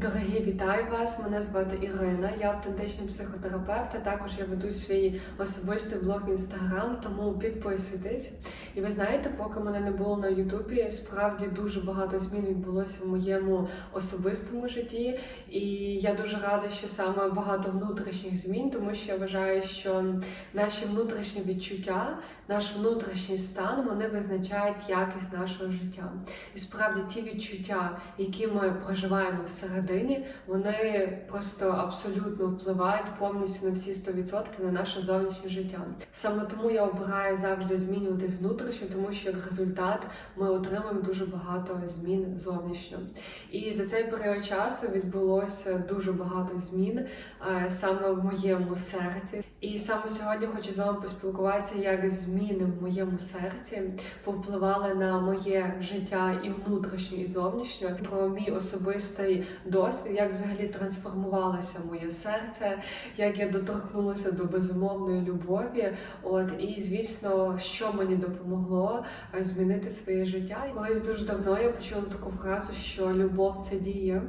Дорогі, вітаю вас! Мене звати Ірина. Я автентичний психотерапевт. а Також я веду свій особистий блог в інстаграм, тому підписуйтесь. І ви знаєте, поки мене не було на Ютубі, справді дуже багато змін відбулося в моєму особистому житті. І я дуже рада, що саме багато внутрішніх змін, тому що я вважаю, що наші внутрішні відчуття, наш внутрішній стан вони визначають якість нашого життя. І справді ті відчуття, які ми проживаємо всередині, вони просто абсолютно впливають повністю на всі 100% на наше зовнішнє життя. Саме тому я обираю завжди змінюватись внутрішньо, тому що як результат ми отримуємо дуже багато змін зовнішньо. І за цей період часу відбулося дуже багато змін е, саме в моєму серці. І саме сьогодні хочу з вами поспілкуватися, як зміни в моєму серці повпливали на моє життя і внутрішньо, і зовнішньо, про мій особистий досвід, як взагалі трансформувалося моє серце, як я доторкнулася до безумовної любові. От і звісно, що мені допомогло е, змінити своє життя. І Колись дуже давно я почула таку фразу, що любов це дія.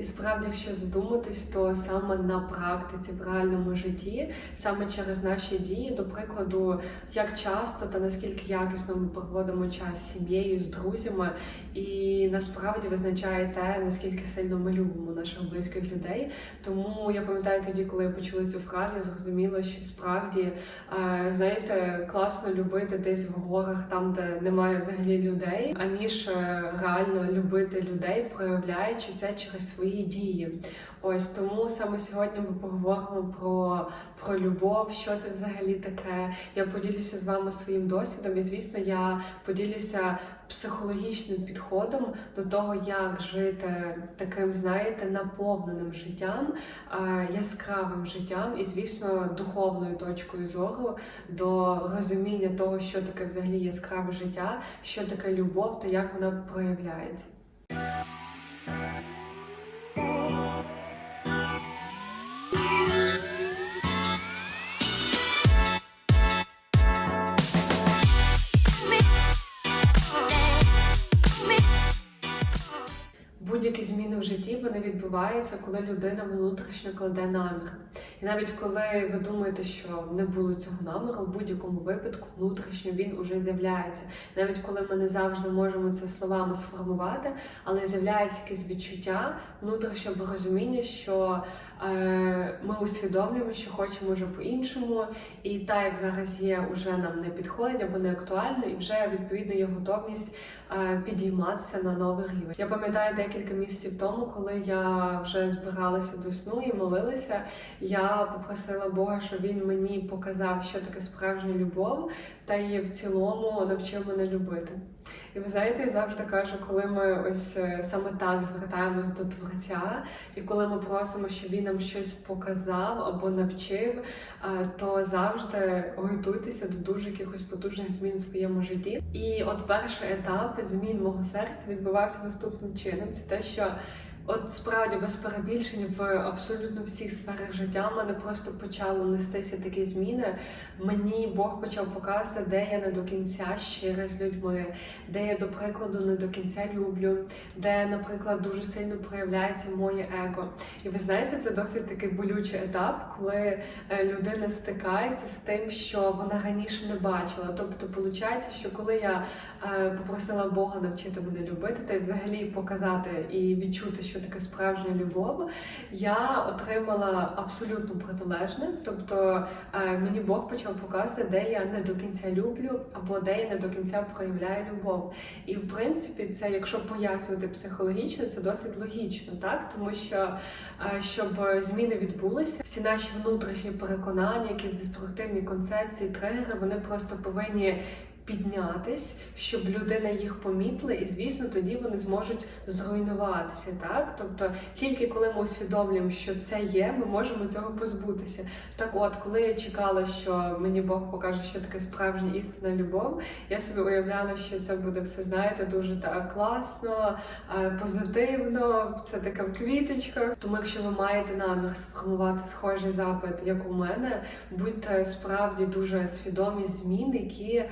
І справді, якщо задуматись, то саме на практиці в реальному житті, саме через наші дії, до прикладу, як часто та наскільки якісно ми проводимо час з сім'єю, з друзями, і насправді визначає те, наскільки сильно ми любимо наших близьких людей. Тому я пам'ятаю тоді, коли я почула цю фразу, я зрозуміла, що справді е, знаєте, класно любити десь в горах, там де немає взагалі людей, аніж е, реально любити людей, проявляючи це через свої дії. Ось тому саме сьогодні ми поговоримо про, про любов, що це взагалі таке. Я поділюся з вами своїм досвідом, і звісно, я поділюся психологічним підходом до того, як жити таким, знаєте, наповненим життям, яскравим життям, і звісно, духовною точкою зору до розуміння того, що таке взагалі яскраве життя, що таке любов та як вона проявляється. Вони відбуваються, коли людина внутрішньо кладе намір. І навіть коли ви думаєте, що не було цього наміру, в будь-якому випадку внутрішньо він уже з'являється. Навіть коли ми не завжди можемо це словами сформувати, але з'являється якесь відчуття внутрішнього розуміння, що е, ми усвідомлюємо, що хочемо вже по-іншому, і так як зараз є, вже нам не підходить або не актуально, і вже відповідно є готовність е, підійматися на новий рівень. Я пам'ятаю декілька місяців тому, коли я вже збиралася до сну і молилася, я попросила Бога, щоб він мені показав, що таке справжня любов, та і в цілому навчив мене любити. І ви знаєте, я завжди кажу, коли ми ось е, саме так звертаємось до Творця, і коли ми просимо, щоб він нам щось показав або навчив, е, то завжди готуйтеся до дуже якихось потужних змін в своєму житті. І от перший етап змін мого серця відбувався наступним чином: це те, що. От справді без перебільшень в абсолютно всіх сферах життя мене просто почало нестися такі зміни. Мені Бог почав показувати, де я не до кінця щира з людьми, де я, до прикладу, не до кінця люблю, де, наприклад, дуже сильно проявляється моє его. І ви знаєте, це досить такий болючий етап, коли е, людина стикається з тим, що вона раніше не бачила. Тобто, виходить, що коли я е, попросила Бога навчити мене любити, та й взагалі показати і відчути, що таке справжня любов, я отримала абсолютно протилежне. Тобто е, мені Бог почав показувати, де я не до кінця люблю, або де я не до кінця проявляю любов. І в принципі, це, якщо пояснювати психологічно, це досить логічно, так тому що е, щоб зміни відбулися, всі наші внутрішні переконання, якісь деструктивні концепції, тригери, вони просто повинні. Піднятись, щоб людина їх помітила, і звісно, тоді вони зможуть зруйнуватися. Так, тобто, тільки коли ми усвідомлюємо, що це є, ми можемо цього позбутися. Так, от, коли я чекала, що мені Бог покаже, що таке справжня істинна любов, я собі уявляла, що це буде все, знаєте, дуже так класно, позитивно, це таке в квіточках. Тому, якщо ви маєте намір сформувати схожий запит, як у мене, будьте справді дуже свідомі змін, які.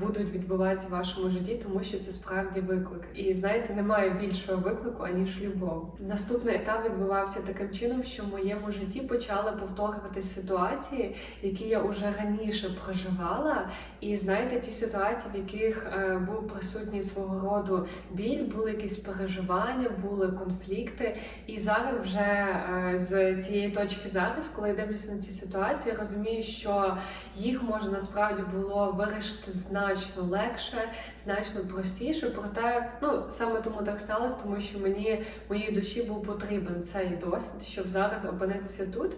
Будуть відбуватися в вашому житті, тому що це справді виклик. І знаєте, немає більшого виклику аніж любов. Наступний етап відбувався таким чином, що в моєму житті почали повторюватися ситуації, які я вже раніше проживала. І знаєте, ті ситуації, в яких е, був присутній свого роду біль, були якісь переживання, були конфлікти. І зараз вже е, з цієї точки зараз, коли я дивлюся на ці ситуації, я розумію, що їх можна насправді було вирішити значно легше, значно простіше. Проте, ну саме тому так сталося, тому що мені моїй душі був потрібен цей досвід, щоб зараз опинитися тут.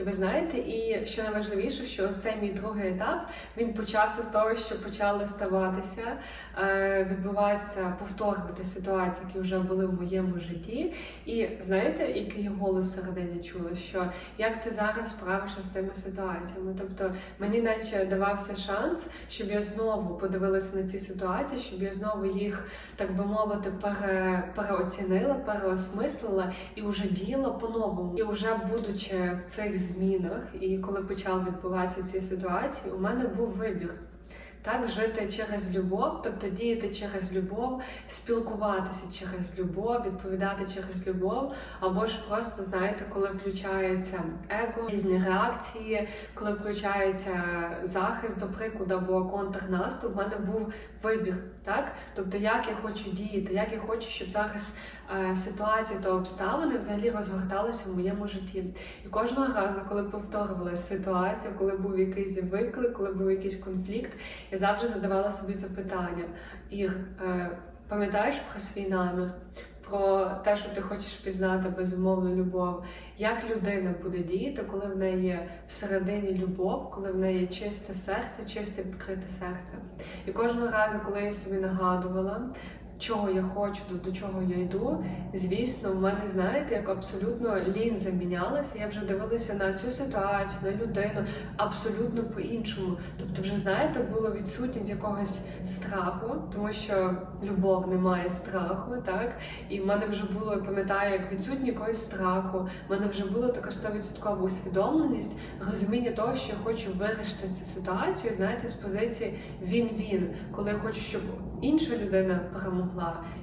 І ви знаєте, і що найважливіше, що цей мій другий етап він почався з того, що почали ставатися, е, відбуватися, повторювати ситуації, які вже були в моєму житті. І знаєте, який голос всередині чула, що як ти зараз справишся з цими ситуаціями? Тобто мені наче давався шанс, щоб я знову подивилася на ці ситуації, щоб я знову їх, так би мовити, пере, переоцінила, переосмислила і вже діяла по-новому. І вже будучи в цих змінах, і коли почали відбуватися ці ситуації, у мене був вибір. Так, жити через любов, тобто діяти через любов, спілкуватися через любов, відповідати через любов, або ж просто знаєте, коли включається его, різні реакції, коли включається захист, до прикладу, або контрнаступ, в мене був вибір, так тобто, як я хочу діяти, як я хочу, щоб зараз е, ситуації та обставини взагалі розгорталися в моєму житті. І кожного разу, коли повторювалася ситуація, коли був якийсь виклик, коли був якийсь конфлікт, я завжди задавала собі запитання: Ір, е, пам'ятаєш про свій намір? Про те, що ти хочеш пізнати безумовну любов, як людина буде діяти, коли в неї є всередині любов, коли в неї є чисте серце, чисте відкрите серце. І кожного разу, коли я собі нагадувала, чого я хочу, до, до чого я йду, звісно, в мене, знаєте, як абсолютно лінза мінялася. Я вже дивилася на цю ситуацію, на людину абсолютно по-іншому. Тобто, вже знаєте, було відсутність якогось страху, тому що любов не має страху, так? І в мене вже було, я пам'ятаю, як відсутні якогось страху. В мене вже була така 100% усвідомленість, розуміння того, що я хочу вирішити цю ситуацію, знаєте, з позиції він-він, коли я хочу, щоб інша людина перемогла,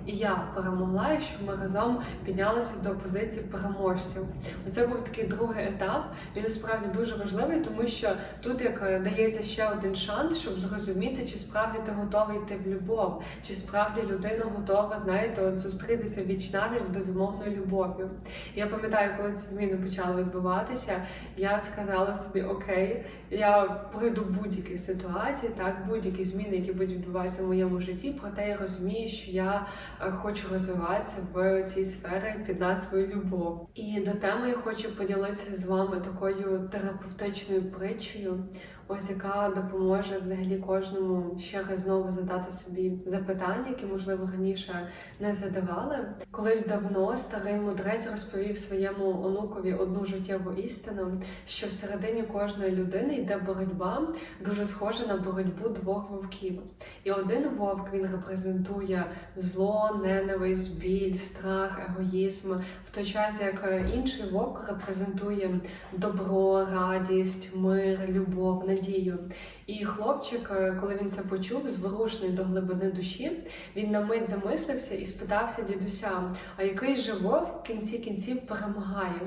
і я перемогла, і щоб ми разом піднялися до позиції переможців. Оце був такий другий етап. Він насправді дуже важливий, тому що тут як дається ще один шанс, щоб зрозуміти, чи справді ти готовий йти в любов, чи справді людина готова, знаєте, от зустрітися віч навіч з безумовною любов'ю. Я пам'ятаю, коли ці зміни почали відбуватися, я сказала собі: Окей, я пройду будь-які ситуації, так будь-які зміни, які будуть відбуватися в моєму житті. Проте я розумію, що я е, хочу розвиватися в цій сфері під назвою любов. І до теми я хочу поділитися з вами такою терапевтичною притчею. Ось яка допоможе взагалі кожному ще раз знову задати собі запитання, які можливо раніше не задавали. Колись давно старий мудрець розповів своєму онукові одну життєву істину, що всередині кожної людини йде боротьба, дуже схожа на боротьбу двох вовків. І один вовк він репрезентує зло, ненависть, біль, страх, егоїзм, в той час як інший вовк репрезентує добро, радість, мир, любов, надію. І хлопчик, е, коли він це почув, зворушений до глибини душі, він на мить замислився і спитався дідуся: а який же вовк в кінці кінців перемагає?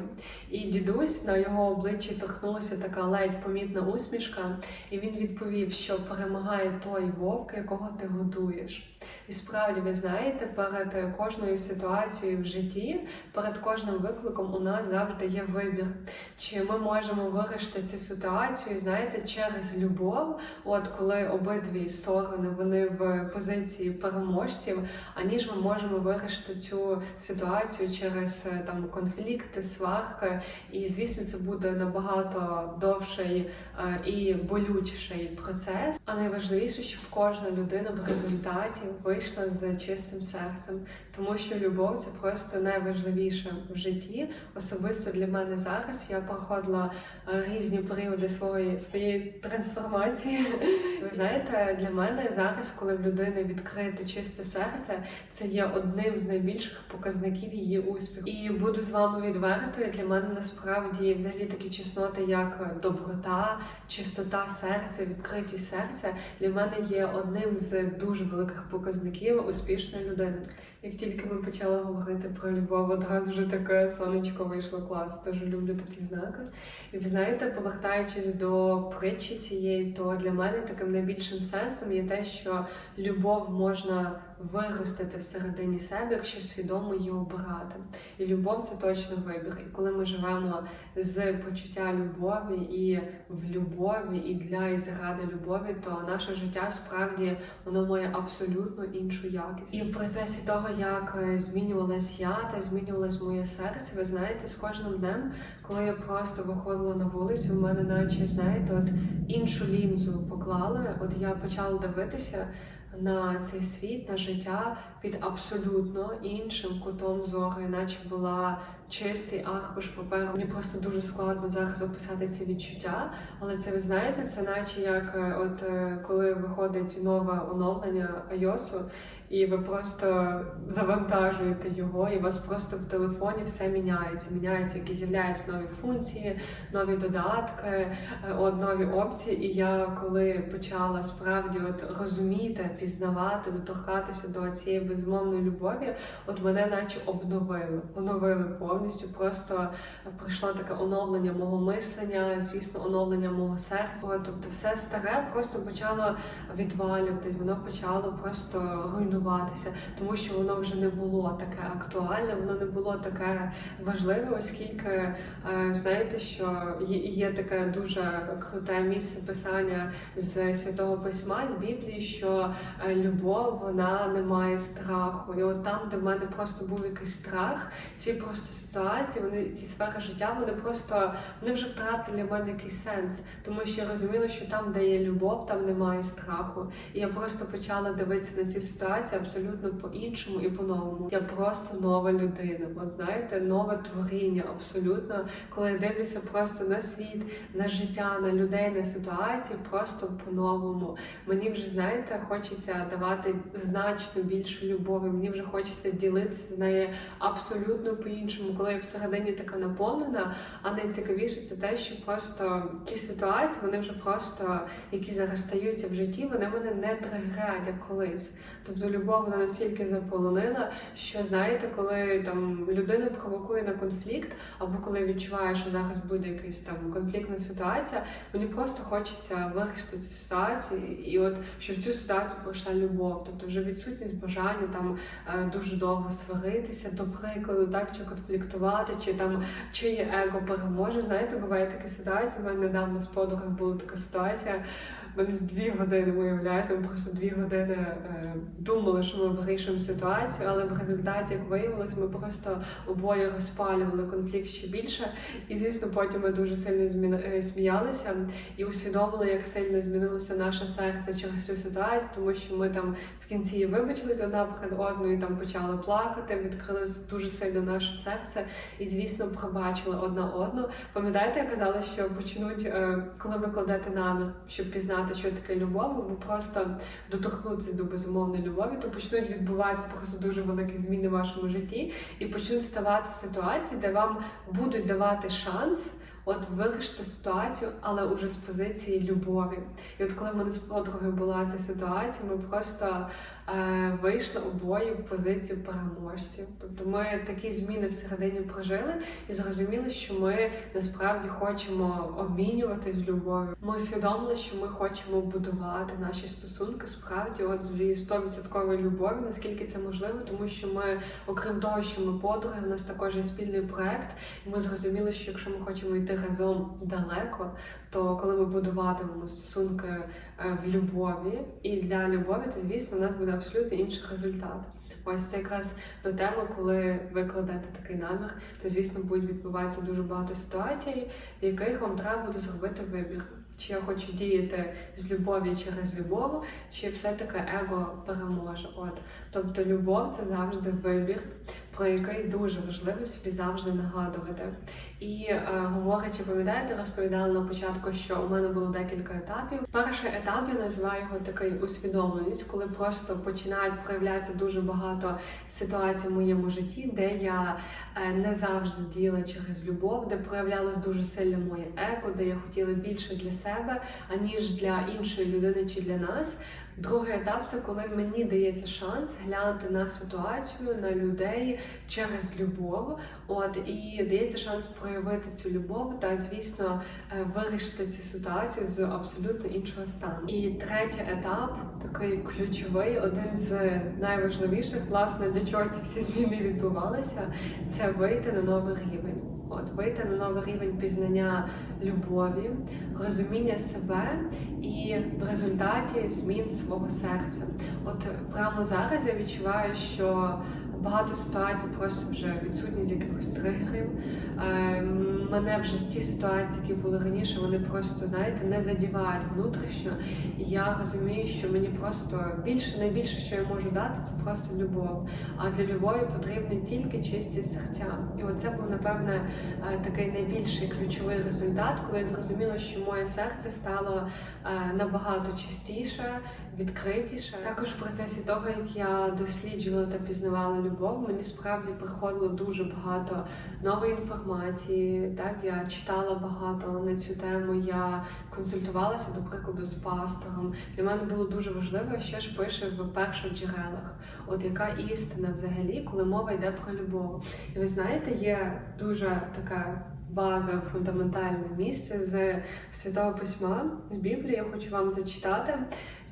І дідусь на його обличчі торкнулася така ледь помітна усмішка, і він відповів, що перемагає той вовк, якого ти годуєш. І справді, ви знаєте, перед кожною ситуацією в житті, перед кожним викликом у нас завжди є вибір. Чи ми можемо вирішити цю ситуацію, знаєте, через любов, от коли обидві сторони вони в позиції переможців, аніж ми можемо вирішити цю ситуацію через е, там конфлікти, сварки. І звісно, це буде набагато довший е, і болючіший процес. А найважливіше, щоб кожна людина в результаті вийшла з чистим серцем, тому що любов це просто найважливіше в житті. Особисто для мене зараз я проходила е, різні періоди своєї своєї трансформації. Ви знаєте, для мене зараз, коли в людини відкрите чисте серце, це є одним з найбільших показників її успіху. І буду з вами відвертою. Для мене насправді взагалі такі чесноти, як доброта, чистота серця, відкритість серця для мене є одним з дуже великих показників успішної людини. Як тільки ми почали говорити про любов, одразу вже таке сонечко вийшло клас. Дуже люблю такі знаки. І ви знаєте, повертаючись до притчі цієї, то для мене таким найбільшим сенсом є те, що любов можна виростити всередині себе, якщо свідомо її обирати. І любов це точно вибір. І коли ми живемо з почуття любові і в любові, і для і заради любові, то наше життя справді воно має абсолютно іншу якість. І в процесі того, як е, змінювалась я та змінювалось моє серце, ви знаєте, з кожним днем, коли я просто виходила на вулицю, в мене наче знаєте, от іншу лінзу поклали. От я почала дивитися на цей світ, на життя під абсолютно іншим кутом зору, наче була чистий аркуш паперу. Мені просто дуже складно зараз описати ці відчуття, але це ви знаєте, це наче як е, от е, коли виходить нове оновлення iOS, і ви просто завантажуєте його, і у вас просто в телефоні все міняється. Міняється, які з'являються нові функції, нові додатки, е, от нові опції. І я коли почала справді от розуміти, пізнавати, доторкатися до цієї безумовної любові, от мене наче обновили, оновили повністю. Просто пройшло таке оновлення мого мислення, звісно, оновлення мого серця. Тобто, все старе просто почало відвалюватись, воно почало просто руйнуватися, тому що воно вже не було таке актуальне, воно не було таке важливе, оскільки е, знаєте, що є, є таке дуже круте місце писання з святого письма з Біблії, що е, любов вона не має страху. І от там, де в мене просто був якийсь страх, ці просто ситуації, вони ці сфери життя, вони просто вони вже втратили для мене якийсь сенс, тому що я розуміла, що там, де є любов, там немає страху. І я просто почала дивитися на ці ситуації абсолютно по-іншому і по-новому. Я просто нова людина. От знаєте, нове творіння, абсолютно, коли я дивлюся просто на світ, на життя, на людей, на ситуації, просто по-новому. Мені вже знаєте, хочеться давати значно більше любові. Мені вже хочеться ділитися з нею абсолютно по-іншому, коли я всередині така наповнена. А найцікавіше це те, що просто ті ситуації, вони вже просто, які зараз стаються в житті, вони мене не тригерять, як колись. Тобто любов вона настільки заполонила, що знаєте, коли там людина провокує на конфлікт, або коли відчуває, що зараз буде якась там конфліктна ситуація, мені просто хочеться вирішити цю ситуацію, і от що в цю ситуацію пройшла любов, тобто вже відсутність бажання там е, дуже довго сваритися, до прикладу, так чи конфліктувати, чи там чиє его переможе. Знаєте, буває такі ситуації. У мене недавно з подругою була така ситуація. Ми десь дві години уявляєте, ми просто дві години е, думали, що ми вирішуємо ситуацію, але в результаті, як виявилось, ми просто обоє розпалювали конфлікт ще більше. І звісно, потім ми дуже сильно зміна... е, сміялися і усвідомили, як сильно змінилося наше серце через цю ситуацію, тому що ми там в кінці вибачились одна перед одною, там почали плакати, відкрилось дуже сильно наше серце, і звісно, пробачили одна одну. Пам'ятаєте, я казала, що почнуть, е, коли ви кладете намір, щоб пізнати, що таке любов, або просто доторкнутися до безумовної любові, то почнуть відбуватися просто дуже великі зміни в вашому житті, і почнуть ставатися ситуації, де вам будуть давати шанс. От вирішити ситуацію, але уже з позиції любові. І от коли в мене з подругою була ця ситуація, ми просто е, вийшли обоє в позицію переможців. Тобто ми такі зміни всередині прожили і зрозуміли, що ми насправді хочемо обмінюватись любов'ю. Ми усвідомили, що ми хочемо будувати наші стосунки справді, от зі 100% любові, наскільки це можливо, тому що ми, окрім того, що ми подруги, в нас також є спільний проект, і ми зрозуміли, що якщо ми хочемо йти разом далеко, то коли ми будуватимемо стосунки е, в любові і для любові, то звісно, у нас буде абсолютно інший результат. Ось це якраз до теми, коли ви кладете такий намір, то звісно будуть відбуватися дуже багато ситуацій, в яких вам треба буде зробити вибір. чи я хочу діяти з любові через любов, чи все-таки его переможе. От тобто, любов це завжди вибір, про який дуже важливо собі завжди нагадувати. І е, говорячи, пам'ятаєте, розповідала на початку, що у мене було декілька етапів. Перший етап я називаю його такий усвідомленість, коли просто починають проявлятися дуже багато ситуацій в моєму житті, де я е, не завжди діяла через любов, де проявлялось дуже сильно моє его, де я хотіла більше для себе, аніж для іншої людини чи для нас. Другий етап це коли мені дається шанс глянути на ситуацію, на людей через любов. От і дається шанс проявити цю любов та, звісно, е, вирішити цю ситуацію з абсолютно іншого стану. І третій етап, такий ключовий, один з найважливіших, власне, для чого ці всі зміни відбувалися, це вийти на новий рівень. От вийти на новий рівень пізнання любові, розуміння себе і в результаті змін свого серця. От прямо зараз я відчуваю, що багато ситуацій просто вже відсутність якихось тригерів. Е, Мене вже ті ситуації, які були раніше, вони просто знаєте не задівають внутрішньо. І я розумію, що мені просто більше найбільше, що я можу дати, це просто любов. А для любові потрібні тільки чисті серця. І оце був напевне е, такий найбільший ключовий результат, коли я зрозуміла, що моє серце стало е, набагато чистіше, відкритіше. Також в процесі того, як я досліджувала та пізнавала любов, мені справді приходило дуже багато нової інформації. Так я читала багато на цю тему. Я консультувалася, до прикладу, з пастором. Для мене було дуже важливо, що ж пише в перших джерелах. От яка істина взагалі, коли мова йде про любов. І ви знаєте, є дуже така. База, фундаментальне місце з святого письма з Біблії. Я хочу вам зачитати.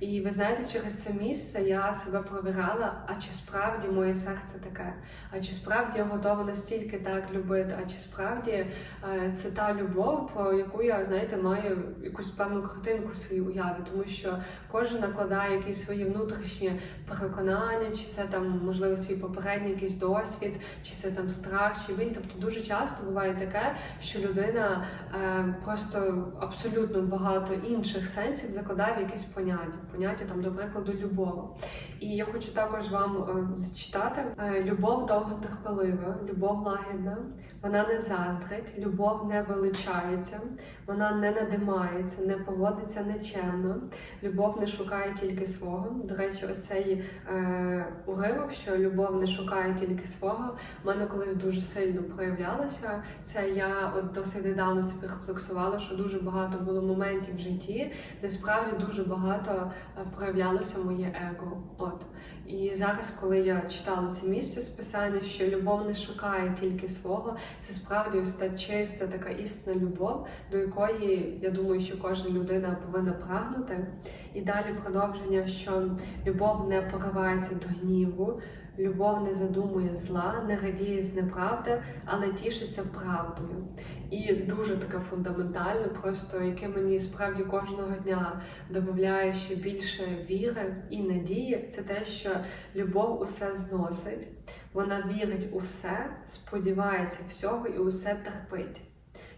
І ви знаєте, через це місце я себе провіряла, а чи справді моє серце таке, а чи справді я готова настільки так любити, а чи справді е, це та любов, про яку я знаєте, маю якусь певну картинку в своїй уяві, тому що кожен накладає якісь свої внутрішні переконання, чи це там можливо свій попередній якийсь досвід, чи це там страх, чи він. Тобто дуже часто буває таке, що людина е, просто абсолютно багато інших сенсів закладає в якесь поняття поняття там, до прикладу, любов. І я хочу також вам е, зачитати: Е, любов довготерпелива, любов лагідна, вона не заздрить, любов не величається, вона не надимається, не поводиться нечемно, любов не шукає тільки свого. До речі, ось цей е, уривок, що любов не шукає тільки свого, в мене колись дуже сильно проявлялося. Це я от досить недавно собі рефлексувала, що дуже багато було моментів в житті, де справді дуже багато е, проявлялося моє его. От. І зараз, коли я читала це місце з писання, що любов не шукає тільки свого, це справді ось та чиста, така істинна любов, до якої я думаю, що кожна людина повинна прагнути. І далі продовження, що любов не поривається до гніву, любов не задумує зла, не радіє з неправди, але тішиться правдою. І дуже таке фундаментальне, просто яке мені справді кожного дня додає ще більше віри і надії, це те, що любов усе зносить, вона вірить у все, сподівається всього і усе терпить.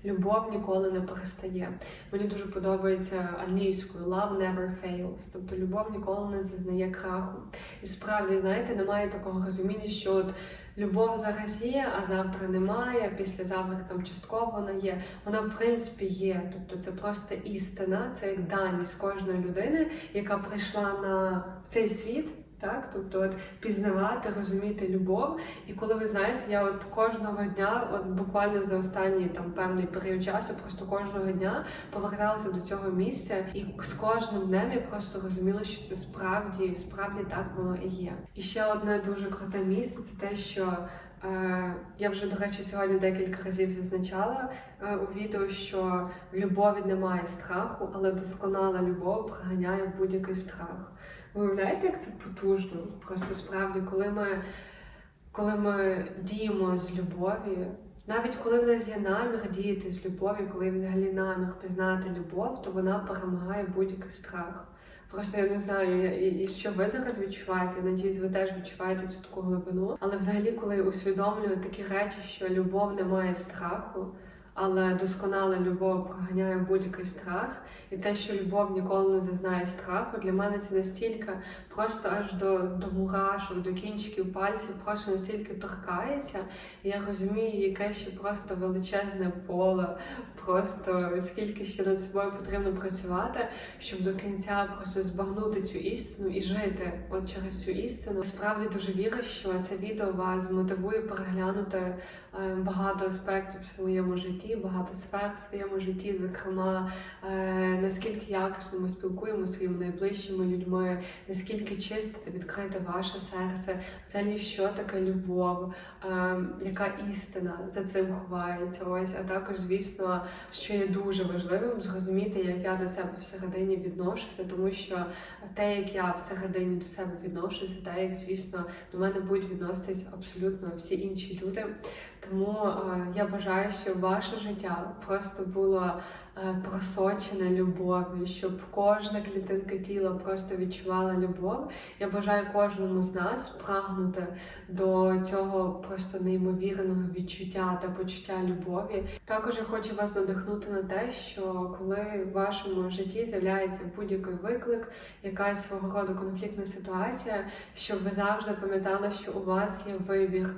Любов ніколи не перестає. Мені дуже подобається англійською love never fails. Тобто любов ніколи не зазнає краху. І справді, знаєте, немає такого розуміння, що от любов зараз є, а завтра немає, післязавтра там частково вона є. Вона в принципі є. Тобто це просто істина, це як даність кожної людини, яка прийшла на цей світ. Так, тобто от пізнавати, розуміти любов. І коли ви знаєте, я от кожного дня, от буквально за останній там певний період часу, просто кожного дня поверталася до цього місця, і з кожним днем я просто розуміла, що це справді, справді так воно і є. І ще одне дуже круте місце це те, що. Е, Я вже, до речі, сьогодні декілька разів зазначала е, у відео, що в любові немає страху, але досконала любов проганяє будь-який страх. Виявляєте, як це потужно? Просто справді, коли ми, коли ми діємо з любові, навіть коли в нас є намір діяти з любові, коли взагалі намір пізнати любов, то вона перемагає будь-який страх. Просто я не знаю, і що ви зараз відчуваєте. Я надіюсь, ви теж відчуваєте цю таку глибину. Але взагалі, коли усвідомлюю такі речі, що любов не має страху, Але досконала любов проганяє будь-який страх, і те, що любов ніколи не зазнає страху, для мене це настільки просто аж до, до мурашок, до кінчиків пальців, просто настільки торкається. І я розумію, яке ще просто величезне поле, просто скільки ще над собою потрібно працювати, щоб до кінця просто збагнути цю істину і жити от через цю істину. Справді дуже вірю, що це відео вас змотивує переглянути е, багато аспектів в своєму житті, багато сфер в своєму житті, зокрема, е, наскільки якісно ми спілкуємося зі своїми найближчими людьми, наскільки чисте та відкрите ваше серце, взагалі, що таке любов, е, яка істина за цим ховається. Ось, а також, звісно, що є дуже важливим, зрозуміти, як я до себе всередині відношуся, тому що те, як я всередині до себе відношуся, те, як, звісно, до мене будуть відноситись абсолютно всі інші люди. Тому е, я бажаю, щоб ваше життя просто було е, просочене любов'ю, щоб кожна клітинка тіла просто відчувала любов. Я бажаю кожному з нас прагнути до цього просто неймовірного відчуття та почуття любові. Також я хочу вас надихнути на те, що коли в вашому житті з'являється будь-який виклик, якась свого роду конфліктна ситуація, щоб ви завжди пам'ятали, що у вас є вибір.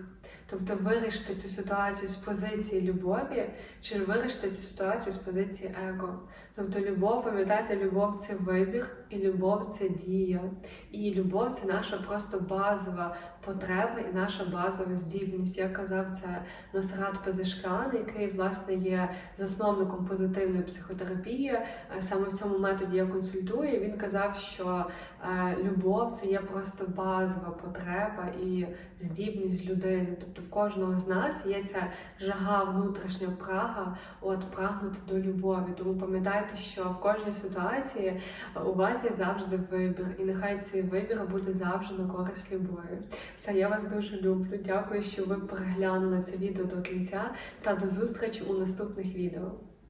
Тобто вирішити цю ситуацію з позиції любові, чи вирішити цю ситуацію з позиції его. Тобто любов, пам'ятайте, любов це вибір, і любов це дія. І любов це наша просто базова потреба і наша базова здібність. Я казав це Носарат Пазишкан, який власне є засновником позитивної психотерапії. Е, Саме в цьому методі я консультую. Він казав, що е, любов це є просто базова потреба і здібність людини. Тобто в кожного з нас є ця жага, внутрішня прага, от прагнути до любові. Тому пам'ятайте, що в кожній ситуації у вас є завжди вибір, і нехай цей вибір буде завжди на користь любові. Все, я вас дуже люблю. Дякую, що ви переглянули це відео до кінця та до зустрічі у наступних відео.